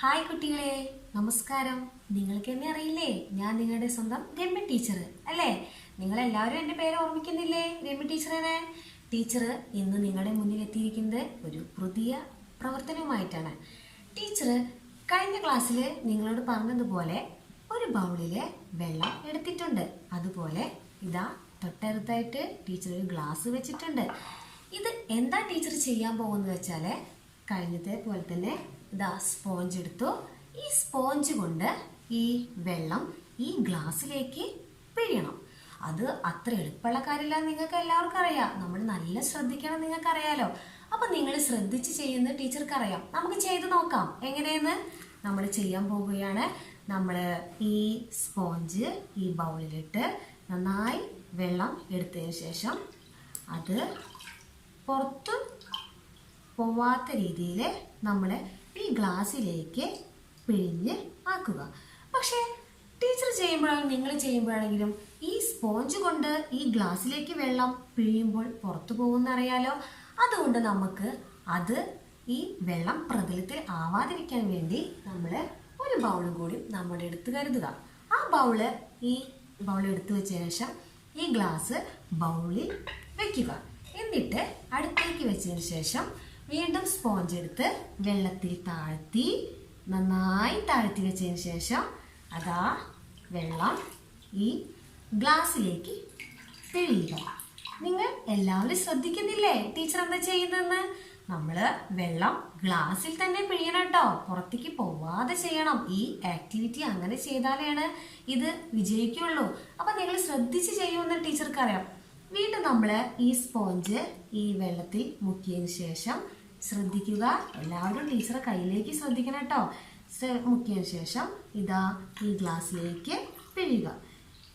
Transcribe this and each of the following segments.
Hi കുട്ടികളെ നമസ്കാരം. നിങ്ങൾക്ക് എന്നെ അറിയില്ലേ? ഞാൻ നിങ്ങളുടെ സ്വന്തം രമ്യ ടീച്ചർ അല്ലേ? നിങ്ങൾ എല്ലാവരും എന്റെ പേര് ഓർമ്മിക്കുന്നില്ലേ രമ്യ ടീച്ചറിനെ ടീച്ചർ ഇന്ന് നിങ്ങളുടെ മുന്നിൽ എത്തിയിരിക്കുന്നത് ഒരു പുതിയ പ്രവർത്തനവുമായിട്ടാണ്. ടീച്ചർ കഴിഞ്ഞ ക്ലാസ്സിൽ നിങ്ങളോട് പറഞ്ഞതുപോലെ ഒരു ബൗളിൽ വെള്ളം എടുത്തിട്ടുണ്ട്. അതുപോലെ ഇതാ തൊട്ടടുത്തായിട്ട് ടീച്ചർ ഒരു ഗ്ലാസ് വെച്ചിട്ടുണ്ട്. ഇത് എന്താ ടീച്ചർ ചെയ്യാൻ പോകുന്നത് വെച്ചാൽ കഴിഞ്ഞത്തെ പോലെ തന്നെ ഇതാ സ്പോഞ്ച് എടുത്തു. ഈ സ്പോഞ്ച് കൊണ്ട് ഈ വെള്ളം ഈ ഗ്ലാസ്സിലേക്ക് പിഴിയണം. അത് അത്ര എളുപ്പമുള്ള കാര്യമില്ല നിങ്ങൾക്ക് എല്ലാവർക്കും അറിയാം. നമ്മൾ നല്ല ശ്രദ്ധിക്കണം നിങ്ങൾക്ക് അറിയാലോ. അപ്പൊ നിങ്ങൾ ശ്രദ്ധിച്ച് ചെയ്യുന്ന ടീച്ചർക്ക് അറിയാം നമുക്ക് ചെയ്ത് നോക്കാം. എങ്ങനെയെന്ന്? നമ്മൾ ചെയ്യാൻ പോവുകയാണ്. നമ്മൾ ഈ സ്പോഞ്ച് ഈ ബൗളിലിട്ട് നന്നായി വെള്ളം എടുത്തതിന് ശേഷം അത് പുറത്ത് പോവാത്ത രീതിയിൽ നമ്മൾ ഈ ഗ്ലാസ്സിലേക്ക് പിഴിഞ്ഞ് ആക്കുക. പക്ഷേ ടീച്ചർ ചെയ്യുമ്പോഴാണെങ്കിലും നിങ്ങൾ ചെയ്യുമ്പോഴാണെങ്കിലും ഈ സ്പോഞ്ച് കൊണ്ട് ഈ ഗ്ലാസ്സിലേക്ക് വെള്ളം പിഴിയുമ്പോൾ പുറത്തു പോകുന്ന അറിയാലോ അതുകൊണ്ട് നമുക്ക് അത് ഈ വെള്ളം പ്രതലത്തിൽ ആവാതിരിക്കാൻ വേണ്ടി നമ്മൾ ഒരു ബൗളും കൂടി നമ്മുടെ അടുത്ത് കരുതുക. ആ ബൗൾ ഈ ബൗൾ എടുത്തു വെച്ച ശേഷം ഈ ഗ്ലാസ് ബൗളിൽ വയ്ക്കുക എന്നിട്ട് അടുത്തേക്ക് വെച്ചതിന് ശേഷം വീണ്ടും സ്പോഞ്ച് എടുത്ത് വെള്ളത്തിൽ താഴ്ത്തി നന്നായി താഴ്ത്തി വെച്ചതിന് ശേഷം അതാ വെള്ളം ഈ ഗ്ലാസ്സിലേക്ക് പിഴിയുക നിങ്ങൾ എല്ലാവരും ശ്രദ്ധിക്കുന്നില്ലേ? ടീച്ചർ എന്താ ചെയ്യുന്നതെന്ന്? നമ്മൾ വെള്ളം ഗ്ലാസ്സിൽ തന്നെ പിഴിയണം കേട്ടോ പുറത്തേക്ക് പോവാതെ ചെയ്യണം. ഈ ആക്ടിവിറ്റി അങ്ങനെ ചെയ്താലാണ് ഇത് വിജയിക്കുള്ളൂ. അപ്പൊ നിങ്ങൾ ശ്രദ്ധിച്ച് ചെയ്യുമെന്ന് ടീച്ചർക്ക് അറിയാം. വീണ്ടും നമ്മൾ ഈ സ്പോഞ്ച് ഈ വെള്ളത്തിൽ മുക്കിയതിന് ശേഷം ശ്രദ്ധിക്കുക. എല്ലാവരും ടീച്ചറെ കയ്യിലേക്ക് ശ്രദ്ധിക്കണം കേട്ടോ. മുക്കിയ ശേഷം ഇതാ ഈ ഗ്ലാസ്സിലേക്ക് പിഴിയുക.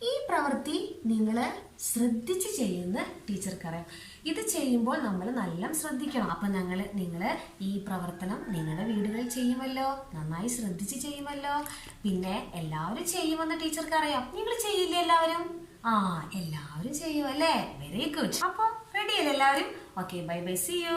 ഈ പ്രവൃത്തി നിങ്ങൾ ശ്രദ്ധിച്ച് ചെയ്യുന്ന ടീച്ചർക്കറിയാം. ഇത് ചെയ്യുമ്പോൾ നമ്മൾ നല്ല ശ്രദ്ധിക്കണം. അപ്പം ഞങ്ങൾ നിങ്ങൾ ഈ പ്രവർത്തനം നിങ്ങളുടെ വീടുകളിൽ ചെയ്യുമല്ലോ. നന്നായി ശ്രദ്ധിച്ച് ചെയ്യുമല്ലോ. പിന്നെ എല്ലാവരും ചെയ്യുമെന്ന് ടീച്ചർക്കറിയാം. നിങ്ങൾ ചെയ്യില്ലേ എല്ലാവരും? ആ എല്ലാവരും ചെയ്യും അല്ലേ? വെരി ഗുഡ് അപ്പോൾ റെഡി അല്ലേ എല്ലാവരും? Okay bye bye see you